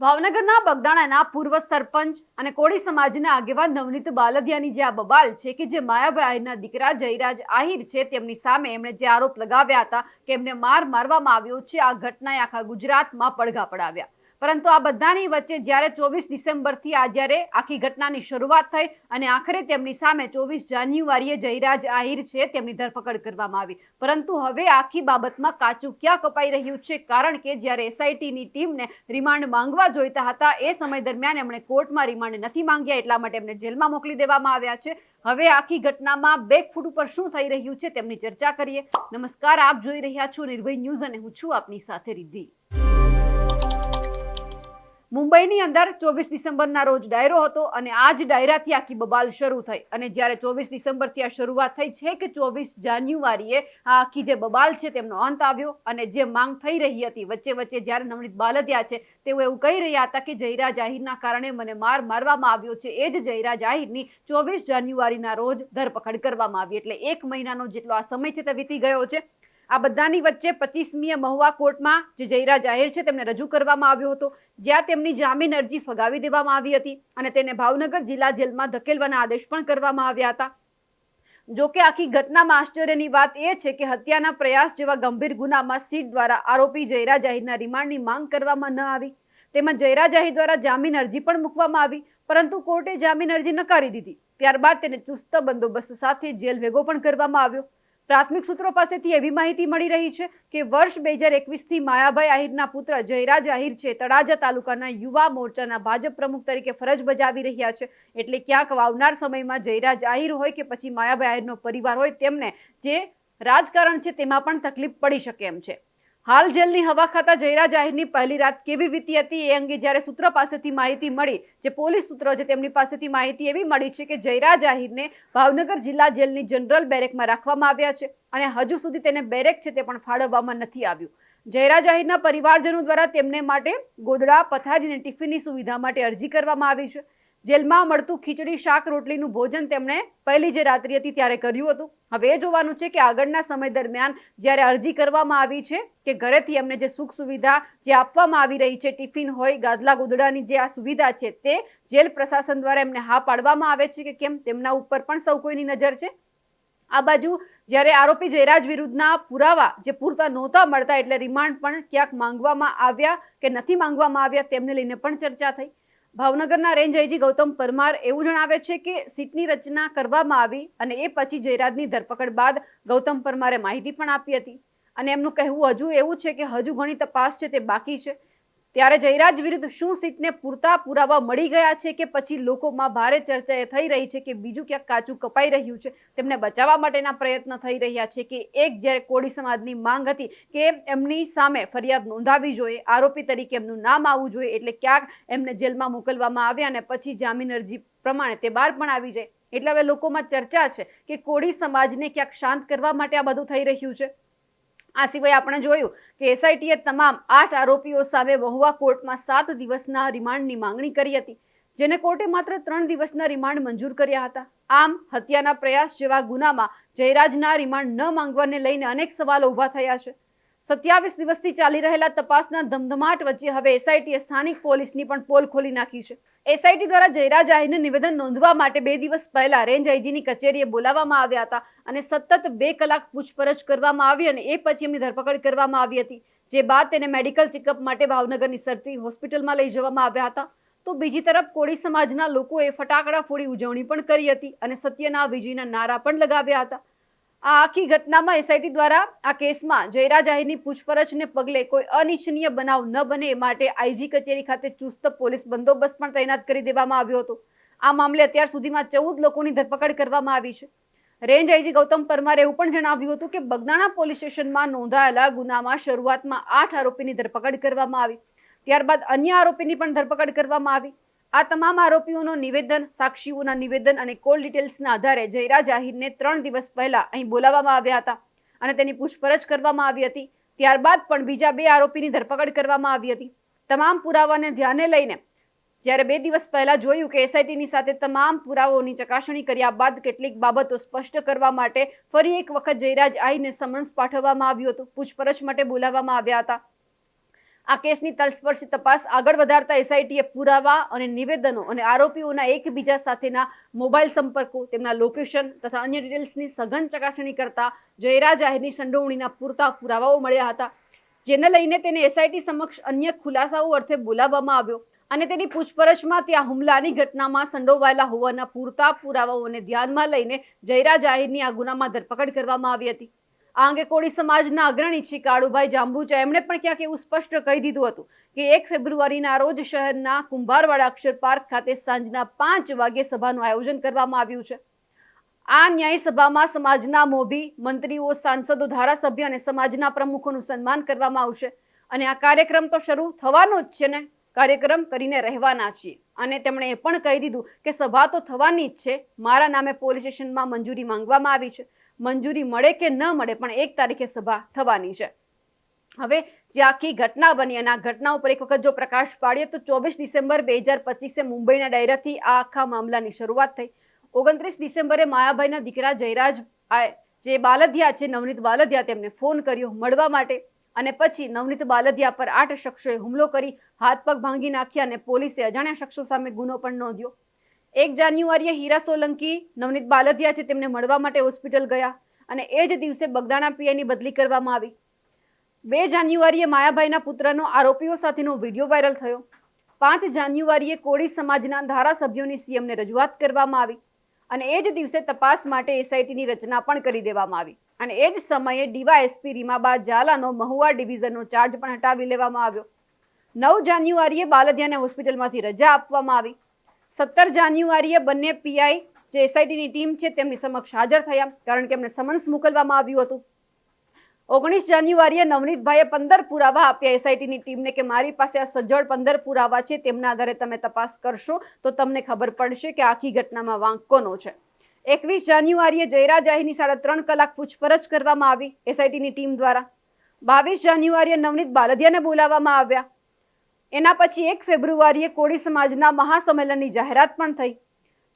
ભાવનગરના બગદાણાના પૂર્વ સરપંચ અને કોળી સમાજના આગેવાન નવનીત બાલદિયાની જે આ બબાલ છે કે જે માયાભાઈ આહિરના દીકરા જયરાજ આહિર છે, તેમની સામે એમણે જે આરોપ લગાવ્યા હતા કે એમને માર મારવામાં આવ્યો છે, આ ઘટનાએ આખા ગુજરાતમાં પડઘા પડાવ્યા. પરંતુ આ બધાની વચ્ચે જ્યારે ચોવીસ ડિસેમ્બરથી આ જ્યારે આખી ઘટનાની શરૂઆત થઈ અને આખરે તેમની સામે ચોવીસ જાન્યુઆરીએ જયરાજ આહિર છે, તેમની ધરપકડ કરવામાં આવી. પરંતુ હવે આખી બાબતમાં કાચું ક્યાં કપાઈ રહ્યું છે? કારણ કે જ્યારે એસઆઈટીની ટીમને રિમાન્ડ માંગવા જોઈતા હતા, એ સમય દરમિયાન એમણે કોર્ટમાં રિમાન્ડ નથી માંગ્યા, એટલા માટે એમને જેલમાં મોકલી દેવામાં આવ્યા છે. હવે આખી ઘટનામાં બેકફૂટ ઉપર શું થઈ રહ્યું છે, તેમની ચર્ચા કરીએ. નમસ્કાર, આપ જોઈ રહ્યા છો નિર્ભય ન્યૂઝ અને હું છું આપની સાથે રિદ્ધિ. મુંબઈની અંદર ચોવીસ ડિસેમ્બરના રોજ ડાયરો હતો અને આ જ ડાયરાથી આખી બબાલ શરૂ થઈ. અને જ્યારે ચોવીસ ડિસેમ્બરથી આ શરૂઆત થઈ છે કે ચોવીસ જાન્યુઆરીએ આ આખી જે બબાલ છે તેમનો અંત આવ્યો અને જે માંગ થઈ રહી હતી વચ્ચે વચ્ચે જ્યારે નવનીત બાલદિયા છે તેઓ એવું કહી રહ્યા હતા કે જયરા જાહીરના કારણે મને માર મારવામાં આવ્યો છે. એ જ જયરાજ જાહીરની ચોવીસ જાન્યુઆરીના રોજ ધરપકડ કરવામાં આવી. એટલે એક મહિનાનો જેટલો આ સમય છે તે વીતી ગયો છે. આ બધાની વચ્ચે પચીસમીએ મહુવા કોર્ટમાં જે જયરા જાહેર છે તેમને રજૂ કરવામાં આવ્યો હતો. જ્યાં તેમની જામીન અરજી ફગાવી દેવામાં આવી હતી અને તેને ભાવનગર જિલ્લા જેલમાં ધકેલવાના આદેશ પણ કરવામાં આવ્યા હતા. જો કે આખી ઘટનામાં આશ્ચર્યની વાત એ છે કે હત્યાના પ્રયાસ જેવા ગંભીર ગુનામાં સીટ દ્વારા આરોપી જયરા આહિરના રિમાન્ડની માંગ કરવામાં ન આવી. તેમાં જયરા આહિર દ્વારા જામીન અરજી પણ મૂકવામાં આવી, પરંતુ કોર્ટે જામીન અરજી નકારી દીધી. ત્યારબાદ તેને ચુસ્ત બંદોબસ્ત સાથે જેલ ભેગો પણ કરવામાં આવ્યો. પ્રાથમિક સૂત્રો પાસેથી એવી માહિતી મળી રહી છે કે વર્ષ બે હજાર એકવીસથી માયાભાઈ આહિરના પુત્ર જયરાજ આહિર છે, તળાજા તાલુકાના યુવા મોરચાના ભાજપ પ્રમુખ તરીકે ફરજ બજાવી રહ્યા છે. એટલે ક્યાંક આવનાર સમયમાં જયરાજ આહિર હોય કે પછી માયાભાઈ આહિરનો પરિવાર હોય, તેમને જે રાજકારણ છે તેમાં પણ તકલીફ પડી શકે એમ છે. હાલ જેલની હવા ખાતા જયરા જાહેરની પહેલી રાત કેવી વીતી હતી એ અંગે જ્યારે સૂત્ર પાસેથી માહિતી મળી, જે પોલીસ સૂત્રો છે તેમની પાસેથી માહિતી એવી મળી છે કે જયરા જાહેરને ભાવનગર જિલ્લા જેલની જનરલ બેરેકમાં રાખવામાં આવ્યા છે અને હજુ સુધી તેને બેરેક છે તે પણ ફાળવવામાં નથી આવ્યું. જયરા જાહેરના પરિવારજનો દ્વારા તેમને માટે ગોદડા, પથારી અને ટિફિનની સુવિધા માટે અરજી કરવામાં આવી છે. જેલમાં મળતું ખીચડી, શાક, રોટલીનું ભોજન તેમણે પહેલી જે રાત્રિ હતી ત્યારે કર્યું હતું. હવે જોવાનું છે કે આગળના સમય દરમિયાન જ્યારે અરજી કરવામાં આવી છે કે ઘરેથી એમને જે સુખ સુવિધા જે આપવામાં આવી રહી છે, ટિફિન હોય, ગાદલા ગોદડાની જે આ સુવિધા છે તે જેલ પ્રશાસન દ્વારા એમને હા પાડવામાં આવે છે કે કેમ? તેમના ઉપર પણ સૌ કોઈની નજર છે. આ બાજુ જ્યારે આરોપી જયરાજ વિરુદ્ધના પુરાવા જે પૂરતા નહોતા મળતા એટલે રિમાન્ડ પણ ક્યાંક માંગવામાં આવ્યા કે નથી માંગવામાં આવ્યા તેમને લઈને પણ ચર્ચા થઈ. ભાવનગરના રેન્જ આઈજી ગૌતમ પરમાર એવું જણાવે છે કે સીટની રચના કરવામાં આવી અને એ પછી જયરાજની ધરપકડ બાદ ગૌતમ પરમારે માહિતી પણ આપી હતી. અને એમનું કહેવું હજુ એવું છે કે હજુ ઘણી તપાસ છે તે બાકી છે. ત્યારે જયરાજ વિરુદ્ધ શું સીટને પૂરતા પુરાવા મળી ગયા છે કે પછી લોકોમાં ભારે ચર્ચા એ થઈ રહી છે કે બીજું ક્યાંક કાચું કપાઈ રહ્યું છે? તેમને બચાવવા માટેના પ્રયત્ન થઈ રહ્યા છે કે એક જ્યારે કોળી સમાજની માંગ હતી કે એમની સામે ફરિયાદ નોંધાવી જોઈએ, આરોપી તરીકે એમનું નામ આવવું જોઈએ, એટલે ક્યાંક એમને જેલમાં મોકલવામાં આવ્યા અને પછી જામીન અરજી પ્રમાણે તે બહાર પણ આવી જાય. એટલે હવે લોકોમાં ચર્ચા છે કે કોળી સમાજને ક્યાંક શાંત કરવા માટે આ બધું થઈ રહ્યું છે? આ સિવાય આપણે જોયું કે એસઆઈટીએ તમામ આઠ આરોપીઓ સામે મહુવા કોર્ટમાં સાત દિવસના રિમાન્ડની માંગણી કરી હતી, જેને કોર્ટે માત્ર ત્રણ દિવસના રિમાન્ડ મંજૂર કર્યા હતા. આમ, હત્યાના પ્રયાસ જેવા ગુનામાં જયરાજના રિમાન્ડ ન માંગવાને લઈને અનેક સવાલો ઊભા થયા છે. સત્યાવીસ દિવસથી ચાલી રહેલા તપાસના ધમધમાટ વચ્ચે હવે એસઆઈટીએ સ્થાનિક પોલીસની પણ પોલ ખોલી નાખી છે. એસઆઈટી દ્વારા જયરાજ આહીરને નિવેદન નોંધવા માટે બે દિવસ પહેલા રેન્જ આઈજીની કચેરીએ બોલાવવામાં આવ્યા હતા અને સતત બે કલાક પૂછપરછ કરવામાં આવી અને એ પછી એમની ધરપકડ કરવામાં આવી હતી, જે બાદ તેને મેડિકલ ચેકઅપ માટે ભાવનગરની સરતી હોસ્પિટલમાં લઈ જવામાં આવ્યા હતા. તો બીજી તરફ કોળી સમાજના લોકોએ ફટાકડા ફોડી ઉજવણી પણ કરી હતી અને સત્યના વિજયના નારા પણ લગાવ્યા હતા. આ આખી ઘટનામાં એસઆઈટી દ્વારા આ કેસમાં જયરાજ આહિરની પૂછપરછને પગલે કોઈ અનિચ્છનીય બનાવ ન બને માટે આઈજી કચેરી ખાતે ચુસ્ત પોલીસ બંદોબસ્ત પણ તૈનાત કરી દેવામાં આવ્યો હતો. આ મામલે અત્યાર સુધીમાં ચૌદ લોકોની ધરપકડ કરવામાં આવી છે. રેન્જ આઈજી ગૌતમ પરમારે એવું પણ જણાવ્યું હતું કે બગદાણા પોલીસ સ્ટેશનમાં નોંધાયેલા ગુનામાં શરૂઆતમાં આઠ આરોપીની ધરપકડ કરવામાં આવી. ત્યારબાદ અન્ય આરોપીની પણ ધરપકડ કરવામાં આવી. આ તમામ આરોપીઓનું નિવેદન, સાક્ષીઓના નિવેદન અને કોલ ડિટેલ્સના આધારે જયરાજ આહિરને ત્રણ દિવસ પહેલા અહીં બોલાવવામાં આવ્યા હતા અને તેની પૂછપરછ કરવામાં આવી હતી. ત્યારબાદ પણ બીજા બે આરોપીની ધરપકડ કરવામાં આવી હતી. તમામ પુરાવાને ધ્યાને લઈને જ્યારે બે દિવસ પહેલા જોયું કે એસઆઈટીની સાથે તમામ પુરાવાઓની ચકાસણી કર્યા બાદ કેટલીક બાબતો સ્પષ્ટ કરવા માટે ફરી એક વખત જયરાજ આહીને સમન્સ પાઠવવામાં આવ્યું હતું. પૂછપરછ માટે બોલાવવામાં આવ્યા હતા. આ કેસની તલસ્પર્શી તપાસ આગળ વધારતા એસઆઈટીએ પુરાવા અને નિવેદનો અને આરોપીઓના એકબીજા સાથેના મોબાઈલ સંપર્કો, તેમના લોકેશન તથા અન્ય ડિટેલ્સની સઘન ચકાસણી કરતા જયરા જાહેરની સંડોવણીના પૂરતા પુરાવાઓ મળ્યા હતા, જેને લઈને તેને એસઆઈટી સમક્ષ અન્ય ખુલાસાઓ અર્થે બોલાવવામાં આવ્યો અને તેની પૂછપરછમાં ત્યાં હુમલાની ઘટનામાં સંડોવાયેલા હોવાના પૂરતા પુરાવાઓને ધ્યાનમાં લઈને જયરા જાહેરની આ ગુનામાં ધરપકડ કરવામાં આવી હતી. આ અંગે કોળી સમાજના અગ્રણી છે કાળુભાઈ જાંબુચા એમણે પણ ક્યાંક એવું સ્પષ્ટ કહી દીધું હતું કે એક ફેબ્રુઆરીના રોજ શહેરના કુંભારવાડા અક્ષર પાર્ક ખાતે સાંજના પાંચ વાગે સભાનું આયોજન કરવામાં આવ્યું છે. આ ન્યાય સભામાં સમાજના મોભી, મંત્રીઓ, સાંસદો, ધારાસભ્ય અને સમાજના પ્રમુખોનું સન્માન કરવામાં આવશે અને આ કાર્યક્રમ તો શરૂ થવાનો જ છે ને? કાર્યક્રમ કરીને રહેવાના છીએ. અને તેમણે એ પણ કહી દીધું કે સભા તો થવાની જ છે. મારા નામે પોલીસ સ્ટેશનમાં મંજૂરી માંગવામાં આવી છે. મંજૂરી મળે કે ન મળે પણ એક તારીખે સભા થવાની છે. હવે જે આખી ઘટના બની અને આ ઘટના ઉપર એક વખત જો પ્રકાશ પાડીએ તો ચોવીસ ડિસેમ્બર બે હજાર પચીસે મુંબઈના ડાયરાથી આ આખા મામલાની શરૂઆત થઈ. ઓગણત્રીસ ડિસેમ્બરે માયાભાઈના દીકરા જયરાજ જે બાલધિયા છે, નવનીત બાલધિયા તેમને ફોન કર્યો મળવા માટે અને પછી નવનીત બાલધિયા પર આઠ શખ્સોએ હુમલો કરી, હાથ પગ ભાંગી નાખ્યા અને પોલીસે અજાણ્યા શખ્સો સામે ગુનો પણ નોંધ્યો. એક જાન્યુઆરીએ હીરા સોલંકી, નવનીત બાલદિયા છે, તેમને મળવા માટે હોસ્પિટલ ગયા અને એ જ દિવસે બગદાણા પીઆઈની બદલી કરવામાં આવી. બે જાન્યુઆરીએ માયાભાઈના પુત્રનો આરોપીઓ સાથેનો વીડિયો વાયરલ થયો. પાંચ જાન્યુઆરીએ કોળી સમાજના ધારાસભ્યોની સીએમને રજૂઆત કરવામાં આવી અને એ જ દિવસે તપાસ માટે એસઆઈટીની રચના પણ કરી દેવામાં આવી. અને એ જ સમયે ડીવાયએસપી રીમાબા ઝાલાનો મહુવા ડિવિઝનનો ચાર્જ પણ હટાવી લેવામાં આવ્યો. નવ જાન્યુઆરીએ બાલદિયાને હોસ્પિટલમાંથી રજા આપવામાં આવી. સત્તર જાન્યુઆરીએ બંને પીઆઈ જે એસઆઈટીની ટીમ છે તેમની સમક્ષ હાજર થયા, કારણ કે એમને સમન્સ મોકલવામાં આવ્યું હતું. ઓગણીસ જાન્યુઆરીએ નવનીતભાઈએ પંદર પુરાવા આપ્યા એસઆઈટીની ટીમને કે મારી પાસે આ સજ્જડ પંદર પુરાવા છે, તેમના આધારે તમે તપાસ કરશો તો તમને ખબર પડશે કે આખી ઘટનામાં વાંક કોનો છે. એકવીસ જાન્યુઆરીએ જયરાજ સાડા ત્રણ કલાક પૂછપરછ કરવામાં આવી એસઆઈટીની ટીમ દ્વારા. બાવીસ જાન્યુઆરીએ નવનીત બાલદિયાને બોલાવવામાં આવ્યા. એના પછી એક ફેબ્રુઆરીએ કોળી સમાજના મહાસંમેલનની જાહેરાત પણ થઈ.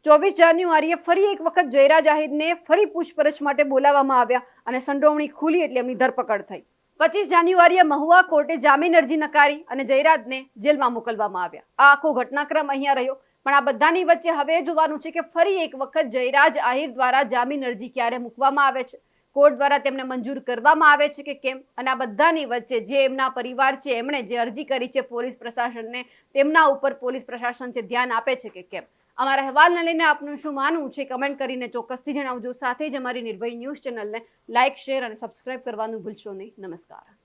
ચોવીસ જાન્યુઆરીએ ફરી એક વખત જયરાજ આહિરને ફરી પૂછપરછ માટે બોલાવવામાં આવ્યા અને સંડોવણી ખુલી એટલે એમની ધરપકડ થઈ. પચીસ જાન્યુઆરીએ મહુવા કોર્ટે જામીન અરજી નકારી અને જયરાજને જેલમાં મોકલવામાં આવ્યા. આ આખો ઘટનાક્રમ અહીંયા રહ્યો. પણ આ બધાની વચ્ચે હવે જોવાનું છે કે ફરી એક વખત જયરાજ આહિર દ્વારા જામીન અરજી ક્યારે મૂકવામાં આવે છે? કોર્ટ દ્વારા તેમને મંજૂર કરવામાં આવે છે કે કેમ? અને આ બધાની વચ્ચે જે એમના પરિવાર છે, એમણે જે અરજી કરી છે પોલીસ પ્રશાસનને, તેમના ઉપર પોલીસ પ્રશાસન છે ધ્યાન આપે છે કે કેમ? અમારા અહેવાલને લઈને આપનું શું માનવું છે? કમેન્ટ કરીને ચોક્કસથી જણાવજો. સાથે જ અમારી નિર્ભય ન્યૂઝ ચેનલને લાઇક શેર અને સબસ્ક્રાઇબ કરવાનું ભૂલશો નહીં. નમસ્કાર.